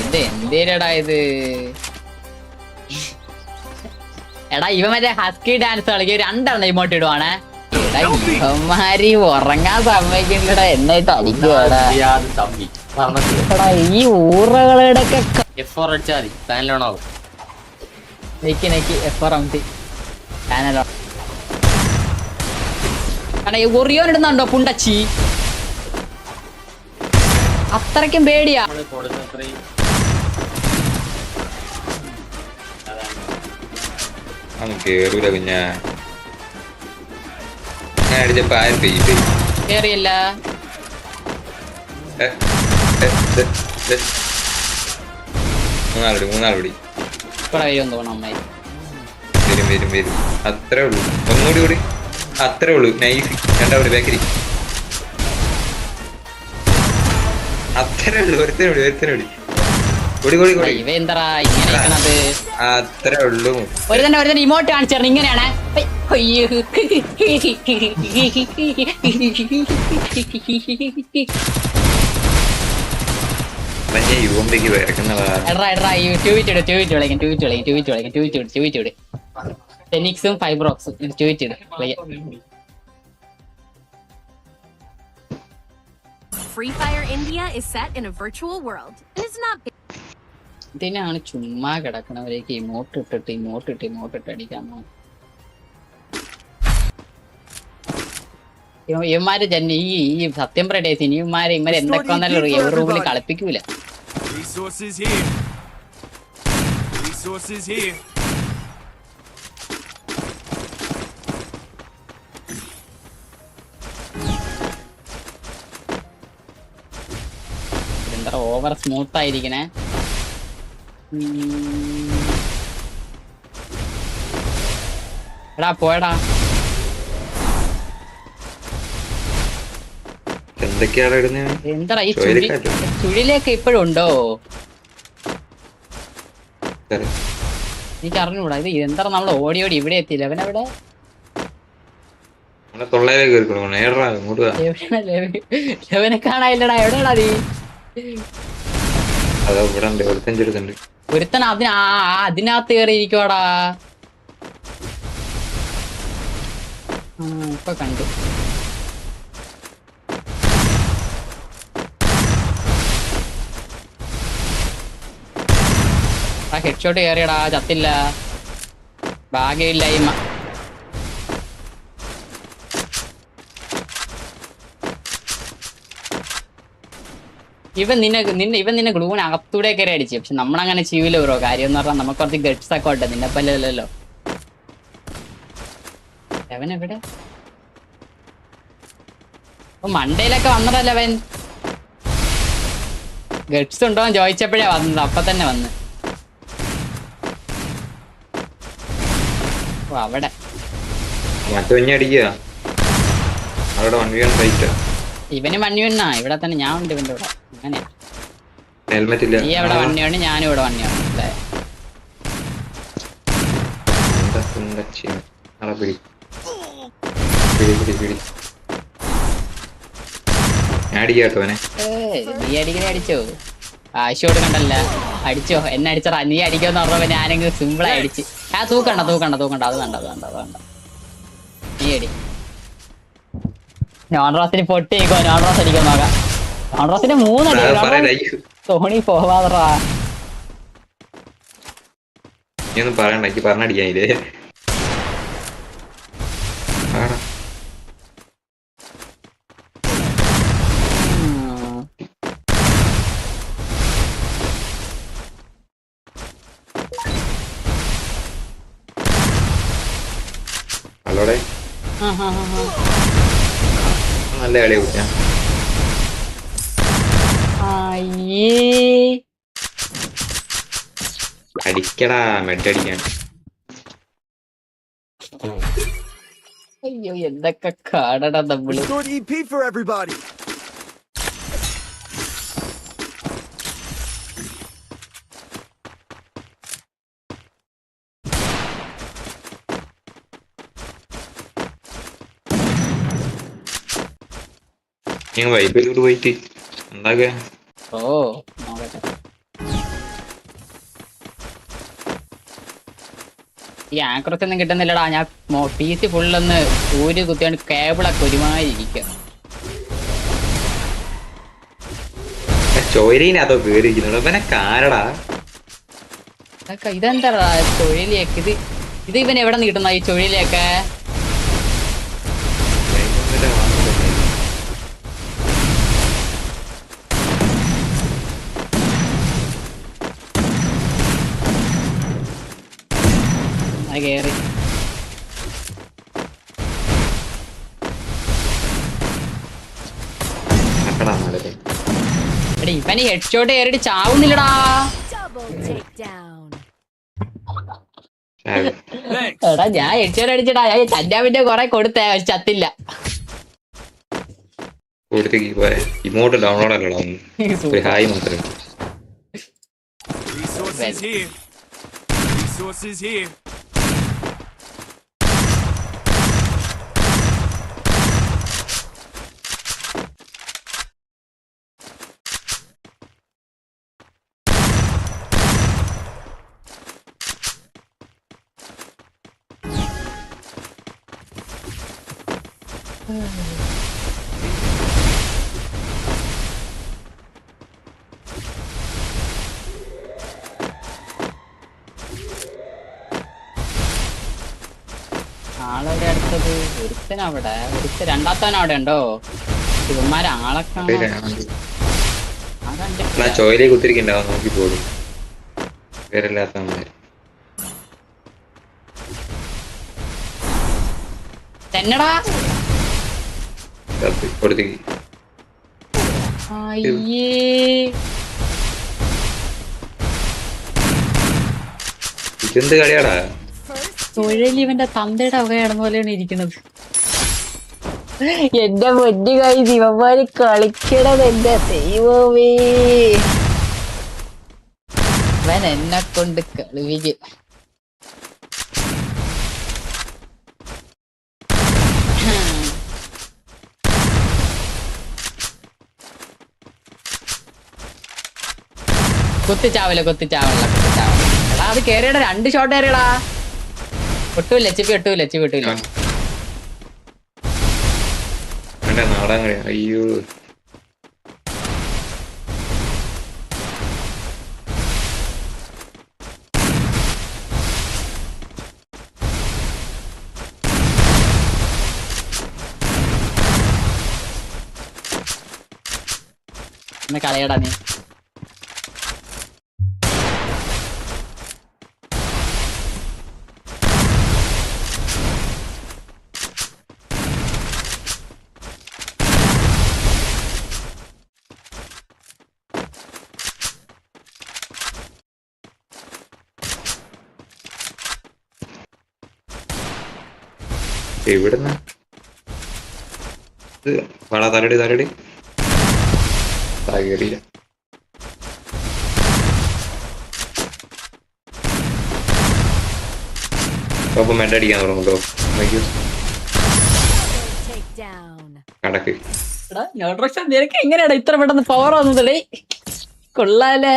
ഇത് എന്തേരടാ ഇത്? എടാ ഇവ മറ്റേ ഹസ്കി ഡാൻസ് കളിക്കുക രണ്ടെണ്ണം ഇമോട്ട് ഇടുവാണേ. എടാ ഇവന്മാര് ഉറങ്ങാൻ സമ്മതിക്കണ്ടടാ എന്നായിട്ട് അടിക്കുവാടാ. എടാ ഈ ഊറകളുടെ ഒക്കെ നെക്കി നെക്കി. എഫ് ആർ എം ടി ചാനലോ എടാ ഒറിയോൻ ഇടുന്നുണ്ടോ പുണ്ടച്ചി? അത്രയ്ക്കും പേടിയാ. കേറൂല കുഞ്ഞാ. ഞാൻ അടിച്ചപ്പോ ആരും പെയ്യും കേറിയല്ല. മൂന്നാളുടി മൂന്നാളുടി. ഇവിടെ വരുമെന്ന് തോന്നുന്നു അമ്മായി. വരും വരും വരും. അത്രേ ഉള്ളൂ. ഒന്നുകൂടി കൂടി അത്രേ ഉള്ളൂ. നൈസ്. രണ്ടാമത് ബേക്കരി അത്രേ ഉള്ളൂ കൂടി കൂടി കൂടി ഇവ എന്താ ഇങ്ങനെ ഇരിക്കണത്? അത്രേ ഉള്ളൂ ഒരു തന്നെ ഒരു തന്നെ ഇമോട്ട് കാണിച്ചു തരണം ഇങ്ങനെയാണ് അയ്യോ. എടാ എടാ ഈ ഇട് വിളിക്കും വിളിക്കും വിളിക്കും ഇട് ഇട് ഫൈബ്രോക്സും ട്യൂറ്റ് ഇട് വിളിക്കാം. Free Fire India is set in a virtual world. And is not ഇതിനാണ് ചുമ്മാ കിടക്കണവരേക്ക് ഇമോട്ട് ഇട്ടിട്ട് ഇമോട്ട് ഇട്ട് ഇമോട്ട് ഇട്ട് അടിക്കാൻ ഇവന്മാര് ജന്മ ഈ ഈ സത്യം പറയട്ടെ സിനിമാര് ഇവന്മാര് എന്തൊക്കെ വന്നാലും എവർ റൂമിൽ കളിപ്പിക്കൂല. Resources here. Resources here. എന്താ ഓവർ സ്മൂത്ത് ആയിരിക്കണേ. എടാ പോയടാ. എന്തൊക്കെയാണ് ഇടുന്നത് എന്താടാ ഈ ചുഴി ചുഴിലൊക്കെ ഇപ്പോഴും ഉണ്ടോ? എനിക്ക് അറിഞ്ഞൂടാ ഇത് എന്താ നമ്മൾ ഓടി ഓടി ഇവിടെ എത്തിയില്ല? അവൻ അവിടെ. ലെവനെ കാണാനില്ലടാ. എവിടെയാടാ നീ? ഒരുത്തൻ ചെറുതുണ്ട് അതിനകത്ത് കയറി ഇരിക്കുവാടാ ഇപ്പൊ കണ്ടു. ആ ഹെഡ്ഷോട്ട് കയറിയടാ ചത്തില്ല. ഭാഗ്യമില്ലായ്മ. ഇവൻ നിന്നെ നിന്നെ ഇവൻ നിന്നെ ഗ്ലൂൺ അകത്തൂടെ കയറി അടിച്ചു. പക്ഷെ നമ്മളങ്ങനെ ചെയ്യൂല ബ്രോ കാര്യം എന്ന് പറഞ്ഞാൽ നമുക്ക് കുറച്ച് ഗഡ്സ് ഒക്കെ ഉണ്ട്. നിന്നെ പല്ലല്ലോ അവൻ എവിടെ? മണ്ടയിലൊക്കെ വന്നതല്ല അവൻ? ഗഡ്സ് ഉണ്ടോ എന്ന് ചോദിച്ചപ്പോഴേ വന്നത്. അപ്പൊ തന്നെ വന്ന്. അവിടെ. അടിക്കുക. അവിടെ വൺ വി ഇവന് വണ്ണി വണ്ണാ ഇവിടെ തന്നെ ഞാൻ ഉണ്ട് ഇവന്റെ ഇവിടെ. അങ്ങനെ ഹെൽമെറ്റ് ഇല്ല. നീ അവിടെ വണ്ണിയാണ് വണ്ണി ഞാനും ഇവിടെ വണ്ണിയാണ് നീ അടിക്കണേ അടിച്ചോ. ആശു കൊടുക്കണ്ടല്ല. അടിച്ചോ. എന്നെ അടിച്ചടാ. നീ അടിക്കോന്ന് പറഞ്ഞപ്പോ ഞാനെങ്കിലും സിമ്പിളായി അടിച്ച്. ആ തൂക്കണ്ട തൂക്കണ്ട തൂക്കണ്ട. അത് കണ്ട അത് കണ്ട അത് കണ്ട നീ അടി. നോൺ പൊട്ടി പൊട്ടിയേക്കോ നോൺ റോസ് അടിക്കാൻ നോക്കാം. നോൺറോസിന് മൂന്നടി. അയ്യോ പോവാതറാ നീ ഒന്നും പറയണ്ട എനിക്ക് പറഞ്ഞടിക്കാനില്ലേ നല്ല കുഞ്ഞാ അയ്യേ അടിക്കടാ മെഡടിക്കാൻ അയ്യോ എന്തൊക്കെ കാണടാ നമ്മൾ. ഞാൻ വൈബിലോട് പോയിട്ട് എന്താ ഓ ഈ ആക്രസ് ഒന്നും കിട്ടുന്നില്ലടാ. ഞാൻ പി സി ഫുള്ളൊന്ന് ഊരി കുത്തിയാണ് കേബിളൊക്കെ ഒരുമാതിരി ഇതെന്താ ചോരയിനകത്തോ ചുഴലിയൊക്കെ ഇത് ഇത് ഇവൻ എവിടെ നിന്ന് കിട്ടുന്ന ഈ ചുഴലിയൊക്കെ? നടക്കടാ നാളെ എടി ഇവന് ഹെഡ് ഷോട്ട് കയറിയിട്ട് ചാവുന്നില്ലടാ. എടാ ഞാൻ ഹെഡ് ഷോട്ട് അടിച്ചടാ. ഞാൻ ചന്റാവിന്റെ കൊറേ കൊടുത്തേ ചത്തില്ല. കൊടുത്തേക്ക് പോരെ ഇമോട്ട് ഡൗൺലോഡ് അല്ലടാ. ഒരു ഹായ് മാത്രമേ Resources here. Resources here. ആളെവിടെ അടുത്തത്? ഒരുത്തൻ അവിടെ ഒരുത്തൻ രണ്ടാത്തവൻ അവിടെ ഉണ്ടോ ഇവന്മാര് ആളെ കാണാൻ. ചോയിലെ കുത്തിരിക്കണ്ടാവും? നോക്കി പോടും പേരില്ലാത്തവന്മാര്. തെന്നടാ. കൊടുത്തേക്ക് അയ്യേ. ഇതെന്ത് കളിയാടാ? തന്തയുടെ അവകയാണ് പോലെയാണ് ഇരിക്കുന്നത്. എന്റെ പൊന്നു കൈ ദിവമാരി കളിക്കണത് എന്റെ ദൈവമേ. അവൻ എന്നെ കൊണ്ട് കളിവിക്കും. കുത്തിച്ചാവല കുത്തിച്ചാവല കുത്തിച്ചാവല. എടാ അത് കേറിയടാ രണ്ട് ഷോട്ട് കയറിയടാ ഒട്ടുമില്ല ചിപ്പി ഒട്ടുമില്ല ചിപ്പി നാടാൻ അയ്യോ. കളയടാ നീ. എവിടുന്ന? വള തലടി തലടി തകരില്ല അപ്പൊ മെഡ് അടിക്കാൻ takedown. കടക്ക് നിനക്ക് ഇത്ര പെട്ടെന്ന് പവർ കൊള്ളാലേ.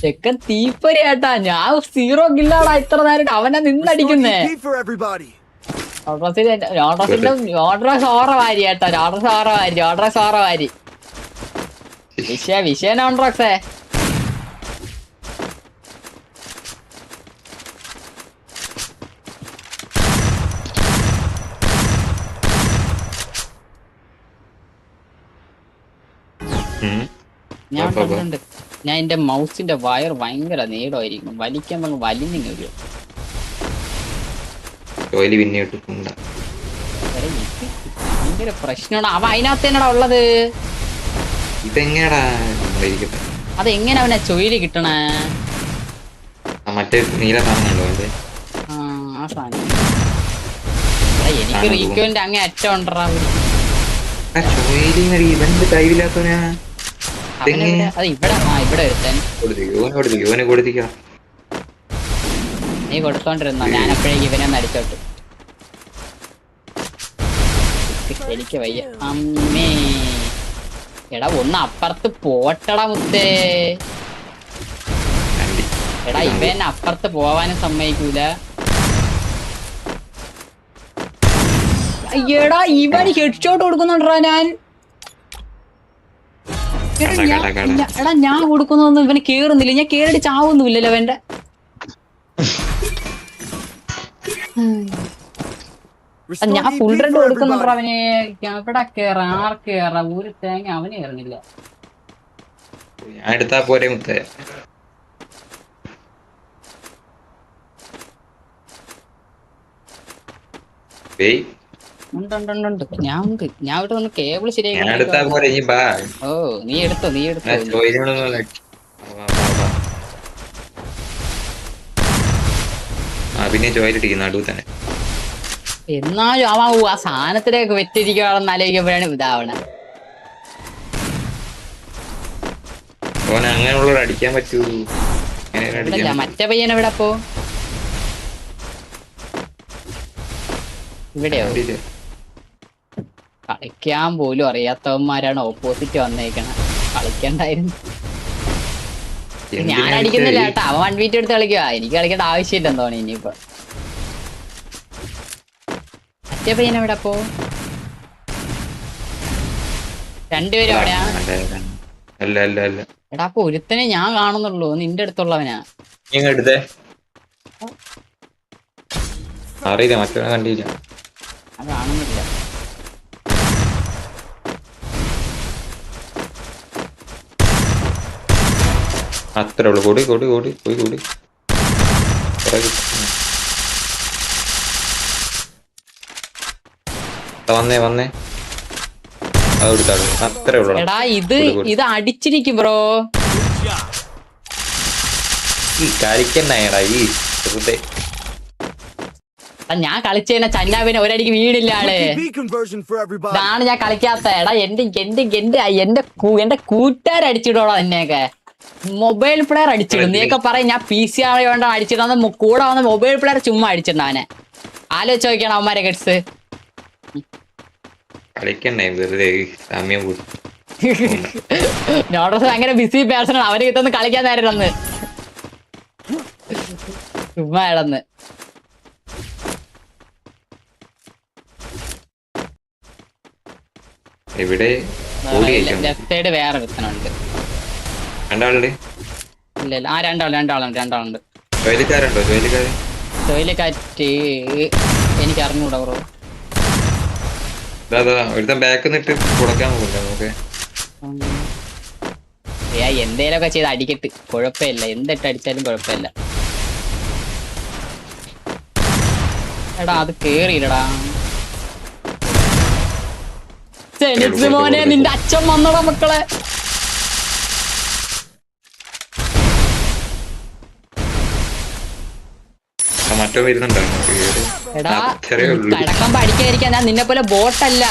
ചെക്കൻ തീപ്പൊരിയാട്ടാ ഞാൻ സീറോ ഗില്ലാടാ ഇത്ര നേരം. അവനെ നിന്നടിക്കുന്നേ. ഓറ വാരി കേട്ടോ. ന്യൂട്രസ് ഓറ വാരി ന്യൂട്രസ് ഓറ വാരി. വിഷയ വിഷയ നോൺട്രോക്സേ ഉം. ഞാൻ. ഞാൻ എന്റെ മൗസിന്റെ വയർ ഭയങ്കര നീളമായിരിക്കും. വലിക്കാൻ അങ്ങ് വലിഞ്ഞിങ്ങ് വരും. ജോലി പിന്നെ ഇട്ടിട്ടുണ്ട. എടാ, ഇത് ഭയങ്കര പ്രശ്നമാണ്. അവ അതിനകത്ത് തന്നെടാ ഉള്ളത്? അവനെ ചൊയിൽ കിട്ടണേ? മറ്റേ നീല സാധനമുണ്ടോ ആ സാധനം. എനിക്ക് അങ്ങേ അറ്റം ഉണ്ടറാ ഇവന്റെ കഴിവില്ലാത്തവനാ? ഇവിടെ ഇവിടെ ഒരുത്തൻ. കൊടുത്തിക്കോ നീ കൊടുത്തോണ്ടിരുന്നോ? ഞാനപ്പോഴേ ഇവനെ ഒന്ന് എനിക്ക് വയ്യ. അമ്മേ. എടാ ഒന്ന് അപ്പുറത്ത് പോട്ടടാ മുത്തേ. എടാ ഇവൻ അപ്പുറത്ത് പോവാനും സമ്മതിക്കൂല. എടാ ഇവൻ ഹെഡ്ഷോട്ട് കൊടുക്കുന്നുണ്ടോ ഞാൻ എടാ ഞാൻ കൊടുക്കുന്നൊന്നും ഇവന് കേറുന്നില്ല. ഞാൻ കേറിട്ട് ചാവൊന്നുമില്ലല്ലോ അവന്റെ ഞാൻ ഫുൾ റെഡ് കൊടുക്കുന്നുണ്ടോ അവന് എവിടെ കേറാ? ആർ കേറാ? ഒരു തേങ്ങ അവന് കയറുന്നില്ല ഞാൻ എടുത്താ പോരെ മുത്തേ. ഞാൻ ഞാൻ ഇവിടെ വന്ന് കേബിൾ ഞാൻ എടുത്താ പോരെ ഇനി ബാ. ഓ നീ എടുത്തോ നീ എടുത്തോ ഞാൻ ചോദിക്കണമെന്നല്ല വാ, വാ, വാ. ആ പിന്നെ നടുവ് തന്നെ. എന്നാലും ആ സാധനത്തിലേക്ക് വെറ്റിരിക്കുകയാണെന്ന് ആലോചിക്കുമ്പോഴാണ് ഇതാവണ. അങ്ങനെയുള്ളവർ അടിക്കാൻ പറ്റൂ. മറ്റേ പയ്യൻ എവിടെ പോ? ഇവിടെയോ. കളിക്കാൻ പോലും അറിയാത്തവന്മാരാണ് ഓപ്പോസിറ്റ് വന്നേക്കണ. കളിക്കണ്ടായിരുന്നു. ഞാൻ അടിക്കുന്നില്ല കേട്ടോ. അവൻ വൺ വീറ്റ് എടുത്ത് കളിക്കുക എനിക്ക് കളിക്കേണ്ട ആവശ്യമില്ലെന്ന് തോന്നി ഇനിയിപ്പോ. മറ്റേ പയ്യൻ എവിടെ അപ്പോ രണ്ടുപേരും എവിടെയാ? അല്ല, അല്ല അല്ല അല്ല. എടാ അപ്പൊ ഒരുത്തനെ ഞാൻ കാണുന്നുള്ളൂ. നിന്റെ അടുത്തുള്ളവനാ. എടുത്തേ. അറിയില്ല മറ്റവനെ കണ്ടില്ല. കാണുന്നില്ല അത്രേ ഉള്ളു. കൂടി കൂടി കൂടി പോയി കൂടി. വന്നേ വന്നേ. അത് അത്രേ ഉള്ളു. എടാ ഇത്. ഇത് അടിച്ചിരിക്കും ബ്രോ. ഈ ഈ വെറുതെ ഞാൻ കളിച്ചതിനെ ചന്നാവിനെ ഒരടിക്ക് വീടില്ല ആൾ. EP conversion for everybody. ഇതാണ് ഞാൻ കളിക്കാത്ത. എടാ എന്റെ എന്റെ എന്റെ എന്റെ കൂ- എന്റെ കൂട്ടുകാർ എന്നെയൊക്കെ മൊബൈൽ പ്ലെയർ അടിച്ചിടും. നീയൊക്കെ പറയും ഞാൻ പി സി ആർ വേണ്ട അടിച്ചിടാന്ന് കൂടെ വന്ന മൊബൈൽ പ്ലെയർ ചുമ്മാ അടിച്ചിട്ടുണ്ട് ആലോചിച്ച് നോക്കിയാണ് അവന്മാരെ കെട്സ് നോട്ടസ് ഭയങ്കര ബിസി പേഴ്സൺ ആണ്. അവർ കിട്ടുന്ന കളിക്കാൻ നേരം ചുമ്മാ ഇടന്ന്. ലെഫ്റ്റ് സൈഡ് വേറെ വിത്തനുണ്ട്. രണ്ടാളുണ്ട്? ഇല്ല ഇല്ല ആ രണ്ടാളുണ്ട് രണ്ടാളുണ്ട് രണ്ടാളുണ്ട്. ജോലിക്കാരുണ്ടോ? ജോലിക്കാരൻ തൊഴിലക്കാറ്റ് എനിക്ക് അറിഞ്ഞൂടാ ബ്രോ. അതാ അതാ ഒരുത്തൻ ബാക്ക് നിട്ട് കൊടുക്കാൻ പോകില്ല നമുക്ക്? ഏ എന്തേലൊക്കെ ചെയ്ത് അടിക്കട്ട്. കുഴപ്പമില്ല. എന്തിട്ട് അടിച്ചാലും കുഴപ്പമില്ല. എടാ അത് കേറിയില്ലടാ. മോനെ നിന്റെ അച്ഛൻ വന്നടാ മക്കളെ. മറ്റോ വരുന്നുണ്ടോ? നമുക്ക് കേറി. എടാ അത്രേ ഉള്ളൂ. കടക്കം പഠിക്കാതിരിക്കാൻ ഞാൻ നിന്നെ പോലെ ബോട്ടല്ല.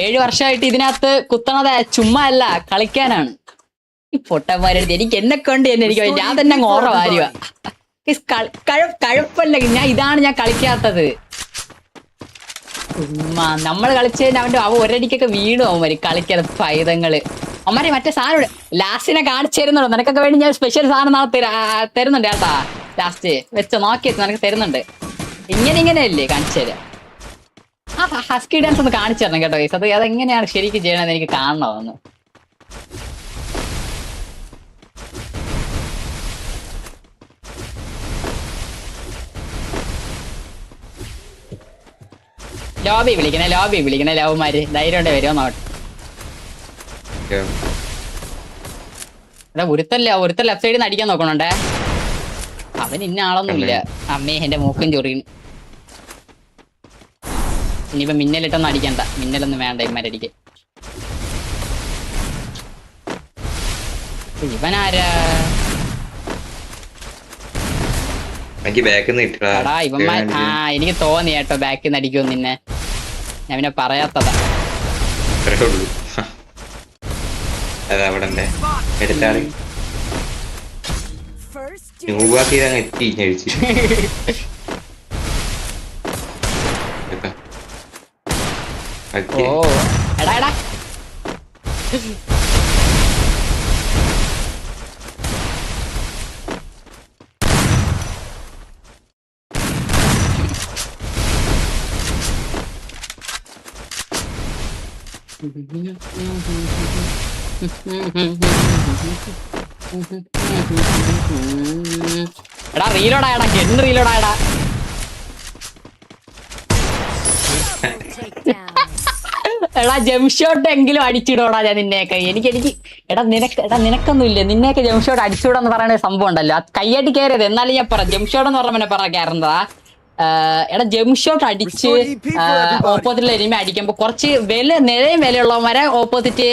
ഏഴ് വർഷമായിട്ട് ഇതിനകത്ത് കുത്തണത് ചുമ്മാ അല്ല കളിക്കാനാണ്. ഈ പൊട്ടന്മാരെടുത്ത് എനിക്ക് എന്നെ കൊണ്ട് എന്നെ എനിക്ക് ഞാൻ തന്നെ ഓറ വാരുക കഴപ്പല്ല ഞാൻ ഇതാണ് ഞാൻ കളിക്കാത്തത്. നമ്മൾ കളിച്ചതിന് അവന്റെ അവ ഒരടിക്കൊക്കെ വീണു അവന്മാര് കളിക്കാതെ പൈതങ്ങൾ. അമ്മരെ മറ്റേ സാധനം ലാസ്റ്റിനെ കാണിച്ചു തരുന്നുണ്ടോ? നിനക്കൊക്കെ വേണ്ടി ഞാൻ സ്പെഷ്യൽ സാധനം നാളെ തരുന്നുണ്ട് കേട്ടാ. ലാസ്റ്റ് വെച്ച് നോക്കിയത് നിനക്ക് തരുന്നുണ്ട്. ഇങ്ങനെ ഇങ്ങനെയല്ലേ കാണിച്ചു തരാം. ഹസ്കി ഡാൻസ് ഒന്ന് കാണിച്ചു തരണം കേട്ടോ. അത് അതെങ്ങനെയാണ് ശരിക്കും ചെയ്യണമെന്ന് എനിക്ക് കാണണമെന്ന് ലോബി വിളിക്കണ ലോബി വിളിക്കണേ ലവ്മാര്. ധൈര്യം ഉണ്ടേ വരുമോ നോട്ടെ ഒരുത്തല്ല ഒരുത്തൻ ലെഫ്റ്റ് സൈഡിൽ നിന്ന് അടിക്കാൻ നോക്കണുണ്ടേ? അവൻ ഇന്ന ആളൊന്നുമില്ല. അമ്മേ എന്റെ മൂക്കും ചൊറിയുന്നു ഇനിയിപ്പോ മിന്നലിട്ടൊന്നും അടിക്കണ്ട. മിന്നലൊന്നും വേണ്ട ഇമ്മരടിക്ക് ഇവനാരാ? എനിക്ക് ബാക്കിൽ നിന്ന് കിട്ടടാ എടാ ഇവന്മാർ ആ എനിക്ക് തോന്നി കേട്ടോ ബാക്കിൽ നിന്ന് അടിക്കും നിന്നെ. ഞാൻ പിന്നെ പറയാത്തതാ. ഉള്ളൂ. അതാ അവിടെ എടുത്താൾ. First, എത്തി കഴിച്ച്. ഓ എടാ എടാ. എടാ ഗെണ്ണ് റീലോടായടാ Takedown. എടാ ജംഷോട്ട് എങ്കിലും അടിച്ചിടോടാ ഞാൻ നിന്നേക്ക് എനിക്ക് എനിക്ക് എടാ നിനക്ക് എടാ നിനക്കൊന്നും ഇല്ല നിന്നേക്ക് ജംഷോട്ട് അടിച്ചുകൂടാന്ന് പറയുന്ന സംഭവം ഉണ്ടല്ലോ. കയ്യടി കയറിയത് എന്നാലും ഞാൻ പറ ജംഷോട്ട് എന്ന് പറഞ്ഞ പറഞ്ഞ കയറുന്നതാ എടാ ജംഷോട്ട് അടിച്ച് ഓപ്പോസിറ്റിലെ എനിമി അടിക്കുമ്പോ കുറച്ച് വില നിലയും വിലയുള്ളവരെ ഓപ്പോസിറ്റ്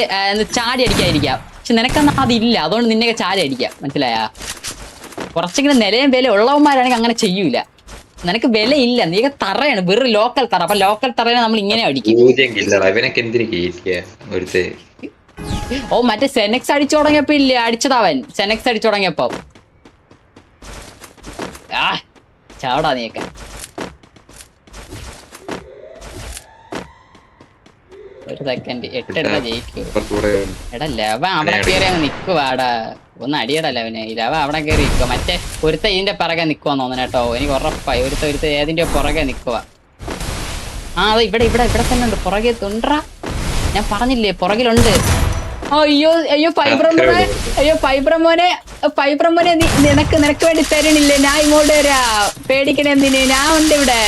ചാടി അടിക്കാതിരിക്കാം. പക്ഷെ നിനക്കൊന്നും അതില്ല. അതുകൊണ്ട് നിന്നെയൊക്കെ ചാടി അടിക്കാം. മനസ്സിലായാ? കുറച്ചെങ്കിലും നിലയും വില ഉള്ളവന്മാരാണെങ്കിൽ അങ്ങനെ ചെയ്യൂല. നിനക്ക് വിലയില്ല. നീക്ക് തറയാണ്. വെറു ലോക്കൽ തറ. അപ്പൊ ലോക്കൽ തറയെ നമ്മൾ ഇങ്ങനെ അടിക്കും. ഓ മറ്റേ സെനക്സ് അടിച്ചു തുടങ്ങിയപ്പോ ഇല്ലേ? അടിച്ചതാവൻ സെനക്സ് അടിച്ചു തുടങ്ങിയപ്പോ. ആ ചാവടാ നീയൊക്കെ. ഒരു സെക്കൻഡ് എട്ടെണ്ണ ജയിക്കൂ. എടാ ലവ അവിടെ കയറി അങ്ങ് നിക്കുവാടാ. ഒന്ന് അടിയടാ ലവനെ ലവ അവിടെ കയറി നിക്കുക മറ്റേ ഒരുത്ത ഇതിന്റെ പിറകെ നിക്കുവാന്ന് തോന്നുന്നു കേട്ടോ. എനിക്ക് ഉറപ്പായി. ഒരുത്ത ഒരുത്ത ഏതിന്റെ പുറകെ നിക്കുവാ. ആ അത് ഇവിടെ ഇവിടെ ഇവിടെ തന്നെ ഉണ്ട്. പുറകെ തുണ്ട്ര ഞാൻ പറഞ്ഞില്ലേ പുറകിലുണ്ട്. അയ്യോ അയ്യോ ഫൈബ്രമോനെ അയ്യോ ഫൈബ്രമോനെ ഫൈബ്രമോനെ നിനക്ക് നിനക്ക് വേണ്ടി തരണില്ലേ? ഞാൻ ഇങ്ങോട്ട് വരാ. പേടിക്കണേ എന്തിന്? ഞാൻ ഉണ്ട് ഇവിടെ.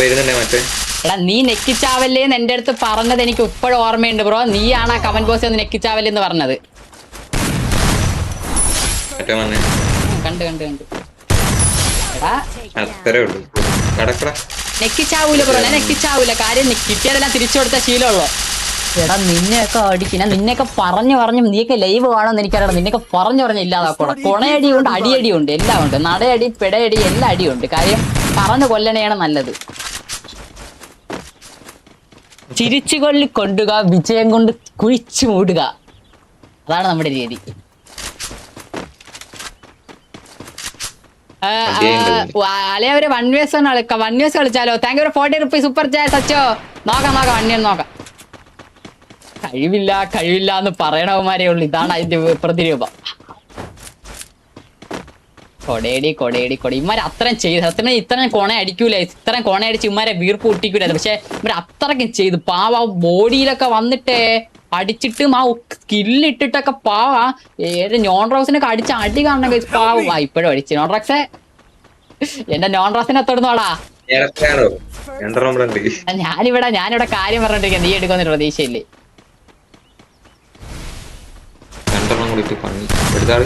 വരുന്നുണ്ടേ മറ്റേ? എടാ നീ നെക്കിച്ചാവല്ലേന്ന് എന്റെ അടുത്ത് പറഞ്ഞത് എനിക്ക് ഇപ്പോഴും ഓർമ്മയുണ്ട് ബ്രോ. നീയാണ് ആ കമന്റ് ബോക്സിൽ ഒന്ന് നെക്കിച്ചാവല്ലെന്ന് പറഞ്ഞത്. മറ്റേ വന്നേ ഉം, കണ്ട് കണ്ട് കണ്ട്. എടാ അത്രേ ഉള്ളൂ. കടക്കട നെക്കിച്ചാവൂല ബ്രോ ഞാൻ നെക്കിച്ചാവൂല. കാര്യം നി- കിട്ടിയതെല്ലാം തിരിച്ചു കൊടുത്ത ശീലമുള്ളൂ. എടാ നിന്നെയൊക്കെ നിന്നെയൊക്കെ പറഞ്ഞു പറഞ്ഞു നീയൊക്കെ ലൈവ് കാണുമെന്ന് എനിക്കറിയാം നിന്നെയൊക്കെ പറഞ്ഞു പറഞ്ഞു ഇല്ലാതാക്കോടാ. അടിയടി ഉണ്ട് എല്ലാം ഉണ്ട് നടയടി പിടയടി എല്ലാ അടിയുണ്ട് കാര്യം പറഞ്ഞു കൊല്ലണയാണ് നല്ലത്. ചിരിച്ചു കൊള്ളി കൊണ്ടുക വിജയം കൊണ്ട് കുഴിച്ചു മൂടുക. അതാണ് നമ്മുടെ രീതി. അല്ലെ അവർ വൺ വേസ് കളിക്കാം. One ways കളിച്ചാലോ? Thank you forty rupees super chat സച്ചോ. നോക്കാം നോക്കാം വണ്ണി നോക്കാം. കഴിവില്ല കഴിവില്ല എന്ന് പറയണവന്മാരേ ഉള്ളൂ. ഇതാണ് അതിന്റെ പ്രതിരൂപം. കൊടയടി കൊടേടി കൊടി ഇമാര് അത്രയും ചെയ്ത്. അത്ര ഇത്രയും കൊണ അടിക്കൂല. ഇത്രയും കൊണ അടിച്ച് ഇമാരെ വീർപ്പ് ഒട്ടിക്കൂല പക്ഷെ ഇവർ അത്രയ്ക്കും ചെയ്ത്. പാവ ബോഡിയിലൊക്കെ വന്നിട്ടേ അടിച്ചിട്ടും ആ സ്കില്ലിട്ടിട്ടൊക്കെ പാവ ഏത് നോൺ റോസിനൊക്കെ അടിച്ച് അടി കാണണ. പാവ. ആ, ഇപ്പോഴും അടിച്ച്. നോൺ റോക്സെ എന്റെ നോൺ റോസിനെ തൊടുന്നോടാ ഞാനിവിടെ ഞാനിവിടെ കാര്യം പറഞ്ഞോണ്ടിരിക്കാം. നീ എടുക്കുന്ന പ്രതീക്ഷയില്ലേ? രണ്ടെണ്ണം കൂടി പണി. എടുത്താൾ.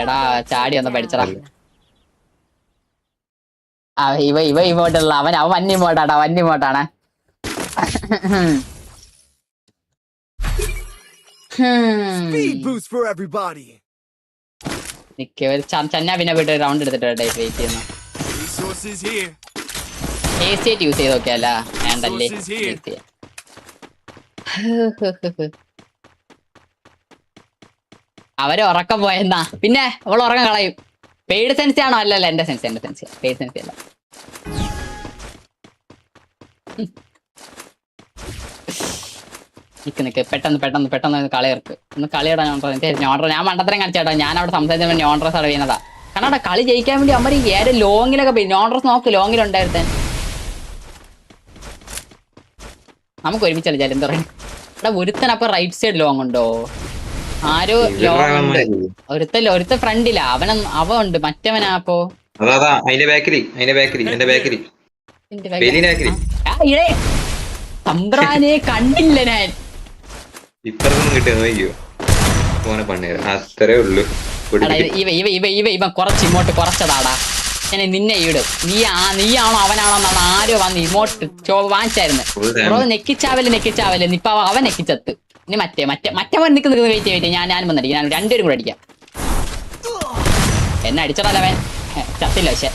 എടാ ചാടി ഒന്ന് പഠിച്ചടാ. ആ ഇവ ഇവ ഇമോട്ടുള്ള അവൻ അവൻ for everybody. നിക്ക് ഒരു ചന്ന പിന്നെ പോയിട്ട് റൗണ്ട് എടുത്തിട്ട് വെയിറ്റ് ചെയ്യുന്നു. യൂസ് ചെയ്ത് വേണ്ടല്ലേ? അവർ ഉറക്കം പോയെന്നാ. പിന്നെ അവൾ ഉറക്കം കളയും. പെയ്ഡ് സെൻസി ആണോ? അല്ലല്ല എന്റെ സെൻസി എന്റെ സെൻസി പെയ്ഡ് സെൻസി അല്ല. നിക്ക് നിക്ക്. പെട്ടെന്ന് പെട്ടെന്ന് പെട്ടെന്ന് കളിയിറക്ക് ഒന്ന് കളിയിടാൻ നോണ്ടർ ഞാൻ മണ്ടത്തരം കാണിച്ചേട്ടാ ഞാൻ അവിടെ സംസാരിച്ചപ്പോൾ നോണ്ടർ സർവ് ചെയ്യുന്നതാ. കാരണം അവിടെ കളി ജയിക്കാൻ വേണ്ടി അമ്മ ഏറെ ലോങ്ങിലൊക്കെ പോയി. നോണ്ടർസ് നോക്ക് ലോങ്ങിലുണ്ടായിരുന്നേ നമുക്ക് ഒരുമിച്ച് കളിച്ചാൽ എന്താ പറയുക ഒരുത്തനപ്പൊ റൈറ്റ് സൈഡ് ലോങ് ഉണ്ടോ ആരോ ഒരുത്തല്ല ഒരുത്ത ഫ്രണ്ടില. അവന അവ ഉണ്ട് മറ്റവനാപ്പോ അതാ അതാ അതിന്റെ ബാക്കറി അതിന്റെ ബാക്കറി എന്റെ ബാക്കറി എന്റെ വെലിന്റെ ബാക്കറി ആ, ഇടേ തമ്പ്രാനെ കണ്ടില്ല ഞാൻ. ഇപ്പറത്തൊന്നും കിട്ടിയ? നോക്കിയോ ഓനെ പണ്ണേര അത്രേ ഉള്ളൂ. എടാ, കൊടുക്ക്. ഇവ ഇവ ഇവ ഇവ ഇവ കുറച്ച് ഇങ്ങോട്ട് കുറച്ചതാടാ. ഞാൻ നിന്നെ ഇടും. നീ ആ നീയാണോ അവനാണോ ആരോ വന്ന് ഇങ്ങോട്ട് വാങ്ങിച്ചായിരുന്നു. നെക്കിച്ചാവൽ നെക്കിച്ചാവൽ. ഇപ്പൊ അവ- അവൻ നെക്കിച്ചത്ത്. ഇനി മറ്റേ മറ്റേ മറ്റേ മറ്റവൻ നിൽക്കുന്ന വെയിറ്റ് വെയിറ്റ് ഞാൻ ഞാനും വന്നടിക്കും ഞാൻ രണ്ടുപേരും കൂടെ അടിക്കാം. എന്നെ അടിച്ചടല്ലവൻ ചത്തില്ല പക്ഷെ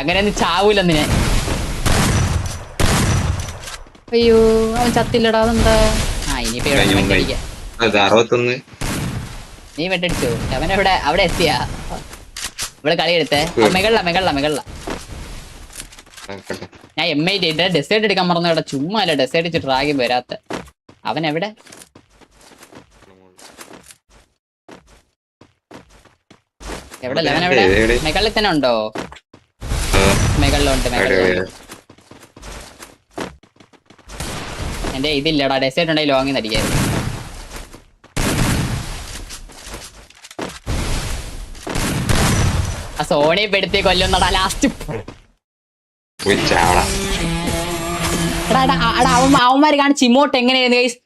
അങ്ങനെ ഒന്നും ചാവൂലെന്നിനെ അയ്യോ അവൻ ചത്തില്ലടാ അതെന്താ? ആ ഇനിയിപ്പോ നീ വെട്ടടിച്ചു അവൻ എവിടെ അവിടെ എത്തിയാ? ഇവിടെ കളി എടുത്തേ. മെകളില മെകളില നോക്കട്ടെ. ഞാൻ എം ഐ ഡി ഡെസേർട്ട് എടുക്കാൻ മറന്നു. ഇവിടെ ചുമ്മാ അല്ല ഡെസേർട്ട് ഇച്ചിട്ട് റാഗി വരാത്ത. അവൻ എവിടെ? എവിടെ? ലെവൻ എവിടെ? മെകളിൽ തന്നെ ഉണ്ടോ? മെഗളിലുണ്ട് എന്റെ ഇതില്ലടാ ഡെസേർട്ട് ഉണ്ടെങ്കിൽ ലോങ്ങിൽ നടിക്കായിരുന്നു ആ സോണിയെ പെടുത്തി കൊല്ലുന്നടാ ലാസ്റ്റ് പോയി ചാവടാ അവന്മാര് കാണിച്ച് ഇമോട്ട് എങ്ങനെയായിരുന്നു ഗൈസ്